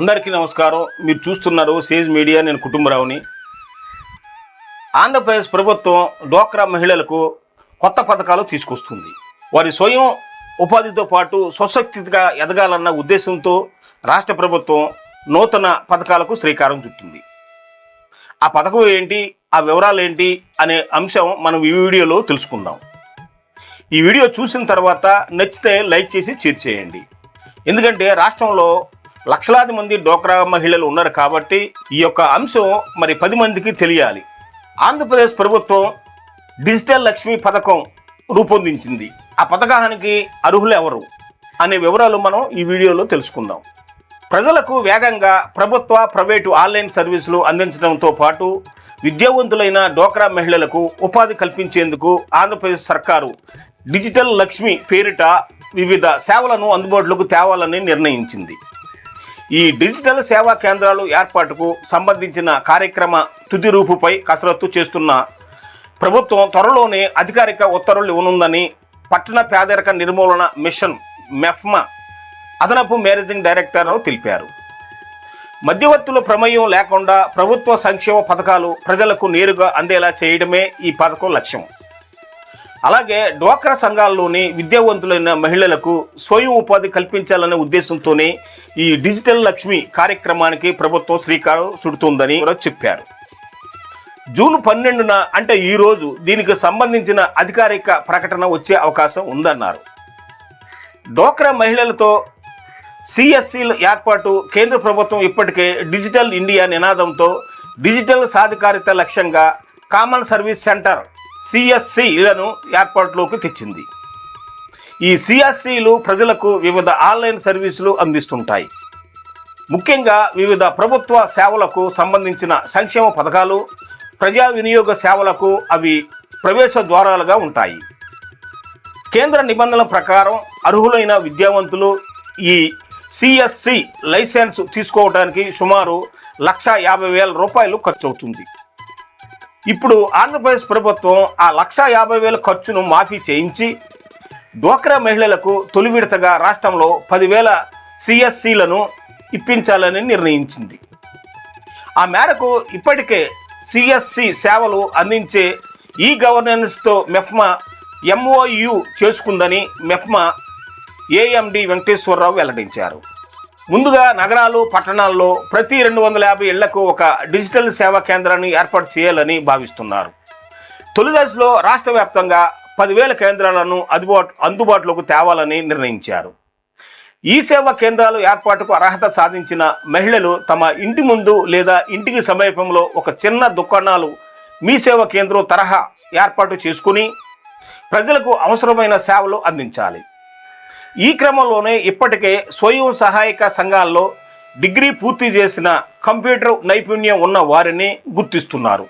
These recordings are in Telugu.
అందరికీ నమస్కారం. మీరు చూస్తున్నారు సేజ్ మీడియా నేను కుటుంబరావుని. ఆంధ్రప్రదేశ్ ప్రభుత్వం డ్వాక్రా మహిళలకు కొత్త పథకాలు తీసుకొస్తుంది. వారి స్వయం ఉపాధితో పాటు స్వశక్తిగా ఎదగాలన్న ఉద్దేశంతో రాష్ట్ర ప్రభుత్వం నూతన పథకాలకు శ్రీకారం చుట్టింది. ఆ పథకం ఏంటి ఆ వివరాలు ఏంటి అనే అంశం మనం ఈ వీడియోలో తెలుసుకుందాం. ఈ వీడియో చూసిన తర్వాత నచ్చితే లైక్ చేసి షేర్ చేయండి. ఎందుకంటే రాష్ట్రంలో లక్షలాది మంది డోక్రా మహిళలు ఉన్నారు కాబట్టి ఈ యొక్క అంశం మరి పది మందికి తెలియాలి. ఆంధ్రప్రదేశ్ ప్రభుత్వం డిజిటల్ లక్ష్మి పథకం రూపొందించింది. ఆ పథకానికి అర్హులు ఎవరు అనే వివరాలు మనం ఈ వీడియోలో తెలుసుకుందాం. ప్రజలకు వేగంగా ప్రభుత్వ ప్రైవేటు ఆన్లైన్ సర్వీసులు అందించడంతో పాటు విద్యావంతులైన డోక్రా మహిళలకు ఉపాధి కల్పించేందుకు ఆంధ్రప్రదేశ్ సర్కారు డిజిటల్ లక్ష్మి పేరిట వివిధ సేవలను అందుబాటులోకి తేవాలని నిర్ణయించింది. ఈ డిజిటల్ సేవా కేంద్రాలు ఏర్పాటుకు సంబంధించిన కార్యక్రమ తుది రూపుపై కసరత్తు చేస్తున్న ప్రభుత్వం త్వరలోనే అధికారిక ఉత్తర్వులు ఇవ్వనుందని పట్టణ పేదరిక నిర్మూలన మిషన్ మెఫ్మా అదనపు మేనేజింగ్ డైరెక్టర్ తెలిపారు. మధ్యవర్తుల ప్రమేయం లేకుండా ప్రభుత్వ సంక్షేమ పథకాలు ప్రజలకు నేరుగా అందేలా చేయడమే ఈ పథకం లక్ష్యం. అలాగే డ్వాక్రా సంఘాల్లోని విద్యావంతులైన మహిళలకు స్వయం ఉపాధి కల్పించాలనే ఉద్దేశంతోనే ఈ డిజిటల్ లక్ష్మి కార్యక్రమానికి ప్రభుత్వం శ్రీకారం చుడుతుందని కూడా చెప్పారు. జూన్ పన్నెండున అంటే ఈరోజు దీనికి సంబంధించిన అధికారిక ప్రకటన వచ్చే అవకాశం ఉందన్నారు. డోక్రా మహిళలతో సిఎస్సీల ఏర్పాటు కేంద్ర ప్రభుత్వం ఇప్పటికే డిజిటల్ ఇండియా నినాదంతో డిజిటల్ సాధికారిత లక్ష్యంగా కామన్ సర్వీస్ సెంటర్ సిఎస్సిలను ఏర్పాటులోకి తెచ్చింది. ఈ సిఎస్సిలు ప్రజలకు వివిధ ఆన్లైన్ సర్వీసులు అందిస్తుంటాయి. ముఖ్యంగా వివిధ ప్రభుత్వ సేవలకు సంబంధించిన సంక్షేమ పథకాలు ప్రజా వినియోగ సేవలకు అవి ప్రవేశ ద్వారాలుగా ఉంటాయి. కేంద్ర నిబంధనల ప్రకారం అర్హులైన విద్యావంతులు ఈ సిఎస్సి లైసెన్స్ తీసుకోవడానికి సుమారు లక్ష యాభై వేల రూపాయలు ఖర్చు అవుతుంది ఇప్పుడు ఆంధ్రప్రదేశ్ ప్రభుత్వం ఆ లక్ష యాభై వేల ఖర్చును మాఫీ చేయించి డ్వాక్రా మహిళలకు తొలి విడతగా రాష్ట్రంలో పదివేల సిఎస్సిలను ఇప్పించాలని నిర్ణయించింది. ఆ మేరకు ఇప్పటికే సిఎస్సి సేవలు అందించే ఈ గవర్నెన్స్తో మెఫ్మా ఎంఓయు చేసుకుందని మెఫ్మా ఏఎండి వెంకటేశ్వరరావు వెల్లడించారు. ముందుగా నగరాలు పట్టణాల్లో ప్రతి రెండు వందల యాభై ఇళ్ళకు ఒక డిజిటల్ సేవా కేంద్రాన్ని ఏర్పాటు చేయాలని భావిస్తున్నారు. తొలి దశలో రాష్ట్ర వ్యాప్తంగా పదివేల కేంద్రాలను అందుబాటు అందుబాటులోకి తేవాలని నిర్ణయించారు. ఈ సేవా కేంద్రాలు ఏర్పాటుకు అర్హత సాధించిన మహిళలు తమ ఇంటి ముందు లేదా ఇంటికి సమీపంలో ఒక చిన్న దుకాణాలు మీ సేవా కేంద్రం తరహా ఏర్పాటు చేసుకుని ప్రజలకు అవసరమైన సేవలు అందించాలి. ఈ క్రమంలోనే ఇప్పటికే స్వయం సహాయక సంఘాల్లో డిగ్రీ పూర్తి చేసిన కంప్యూటర్ నైపుణ్యం ఉన్న వారిని గుర్తిస్తున్నారు.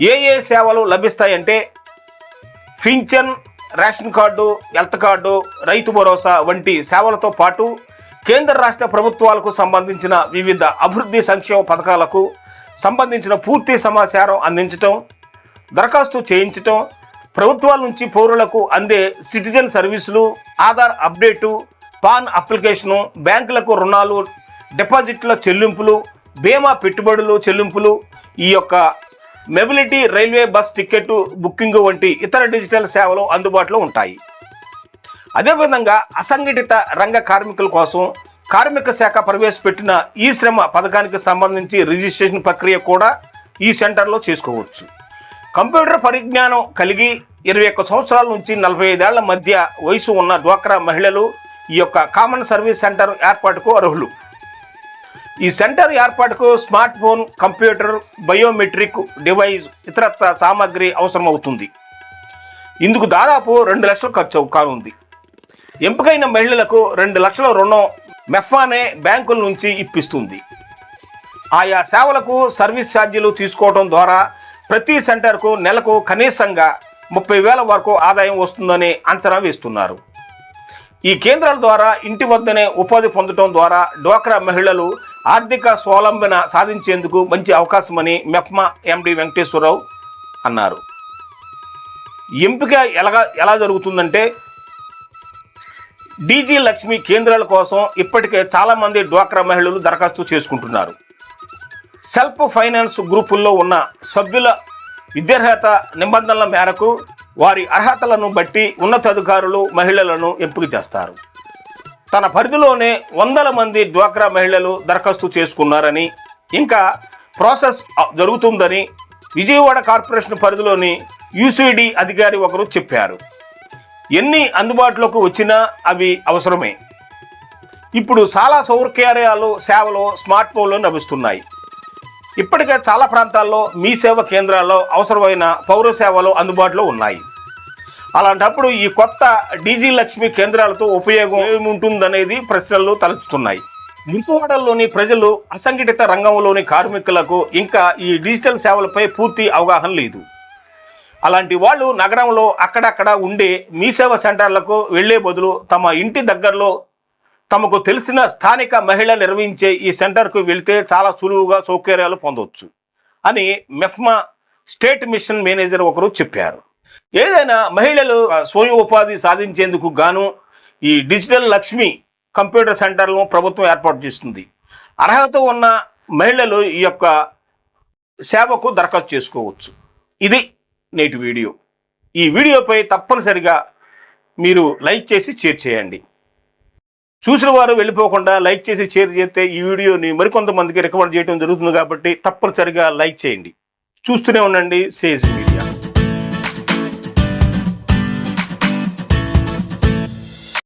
ఏ ఏ సేవలు లభిస్తాయంటే pension ration card health card Rythu Bharosa వంటి సేవలతో పాటు కేంద్ర రాష్ట్ర ప్రభుత్వాలకు సంబంధించిన వివిధ అభివృద్ధి సంక్షేమ పథకాలకు సంబంధించిన పూర్తి సమాచారం అందించటం దరఖాస్తు చేయించటం ప్రభుత్వాల నుంచి పౌరులకు అందే సిటిజన్ సర్వీసులు ఆధార్ అప్డేటు పాన్ అప్లికేషను బ్యాంకులకు రుణాలు డిపాజిట్ల చెల్లింపులు బీమా పెట్టుబడులు చెల్లింపులు ఈ యొక్క mobility railway bus ticket booking వంటి ఇతర డిజిటల్ సేవలు అందుబాటులో ఉంటాయి. అదేవిధంగా అసంఘటిత రంగ కార్మికుల కోసం కార్మిక శాఖ ప్రవేశపెట్టిన ఈ శ్రమ పథకానికి సంబంధించి రిజిస్ట్రేషన్ ప్రక్రియ కూడా ఈ సెంటర్లో చేసుకోవచ్చు. కంప్యూటర్ పరిజ్ఞానం కలిగి ఇరవై ఒక్క సంవత్సరాల నుంచి నలభై ఐదేళ్ళ మధ్య వయసు ఉన్న డ్వాక్రా మహిళలు ఈ యొక్క కామన్ సర్వీస్ సెంటర్ ఏర్పాటుకు అర్హులు. ఈ సెంటర్ ఏర్పాటుకు smart phone computer biometric device ఇతరత్ర సామాగ్రి అవసరమవుతుంది. ఇందుకు దాదాపు రెండు లక్షలు ఖర్చు కానుంది. ఎంపికైన మహిళలకు రెండు లక్షల రుణం మెఫానే బ్యాంకుల నుంచి ఇప్పిస్తుంది. ఆయా సేవలకు సర్వీస్ ఛార్జీలు తీసుకోవడం ద్వారా ప్రతి సెంటర్కు నెలకు కనీసంగా ముప్పై వేల వరకు ఆదాయం వస్తుందని అంచనా వేస్తున్నారు. ఈ కేంద్రాల ద్వారా ఇంటి వద్దనే ఉపాధి పొందడం ద్వారా డ్వాక్రా మహిళలు ఆర్థిక స్వావలంబన సాధించేందుకు మంచి అవకాశమని మెప్మా ఎండి వెంకటేశ్వరరావు అన్నారు. ఎంపిక ఎలాగా ఎలా జరుగుతుందంటే డీజీ లక్ష్మి కేంద్రాల కోసం ఇప్పటికే చాలామంది డ్వాక్రా మహిళలు దరఖాస్తు చేసుకుంటున్నారు. సెల్ఫ్ ఫైనాన్స్ గ్రూపుల్లో ఉన్న సభ్యుల విద్యార్హత నిబంధనల మేరకు వారి అర్హతలను బట్టి ఉన్నతాధికారులు మహిళలను ఎంపిక చేస్తారు. తన పరిధిలోనే వందల మంది డ్వాక్రా మహిళలు దరఖాస్తు చేసుకున్నారని ఇంకా ప్రాసెస్ జరుగుతుందని విజయవాడ కార్పొరేషన్ పరిధిలోని యూసీడీ అధికారి ఒకరు చెప్పారు. ఎన్ని అందుబాటులోకి వచ్చినా అవి అవసరమే. ఇప్పుడు చాలా సౌకర్యాలు సేవలు స్మార్ట్ ఫోన్లో లభిస్తున్నాయి. ఇప్పటికే చాలా ప్రాంతాల్లో మీ సేవ కేంద్రాల్లో అవసరమైన పౌర సేవలు అందుబాటులో ఉన్నాయి. అలాంటప్పుడు ఈ కొత్త డీజీ లక్ష్మి కేంద్రాలతో ఉపయోగం ఏముంటుందనేది ప్రశ్నలు తలెత్తుతున్నాయి. మురికివాడల్లోని ప్రజలు అసంఘటిత రంగంలోని కార్మికులకు ఇంకా ఈ డిజిటల్ సేవలపై పూర్తి అవగాహన లేదు. అలాంటి వాళ్ళు నగరంలో అక్కడక్కడ ఉండే మీ సేవ సెంటర్లకు వెళ్ళే బదులు తమ ఇంటి దగ్గరలో తమకు తెలిసిన స్థానిక మహిళ నిర్వహించే ఈ సెంటర్కు వెళ్తే చాలా సులువుగా సౌకర్యాలు పొందవచ్చు అని మెఫ్మా స్టేట్ మిషన్ మేనేజర్ ఒకరు చెప్పారు. ఏదైనా మహిళలు స్వయం ఉపాధి సాధించేందుకు గాను ఈ డిజిటల్ లక్ష్మి కంప్యూటర్ సెంటర్లను ప్రభుత్వం ఏర్పాటు చేస్తుంది. అర్హత ఉన్న మహిళలు ఈ యొక్క సేవకు దరఖాస్తు చేసుకోవచ్చు. ఇది నేటి వీడియో. ఈ వీడియోపై తప్పనిసరిగా మీరు లైక్ చేసి షేర్ చేయండి. చూసిన వారు వెళ్ళిపోకుండా లైక్ చేసి షేర్ చేస్తే ఈ వీడియోని మరికొంతమందికి రికమెండ్ చేయడం జరుగుతుంది కాబట్టి తప్పనిసరిగా లైక్ చేయండి. చూస్తూనే ఉండండి సేజ్ మీడియా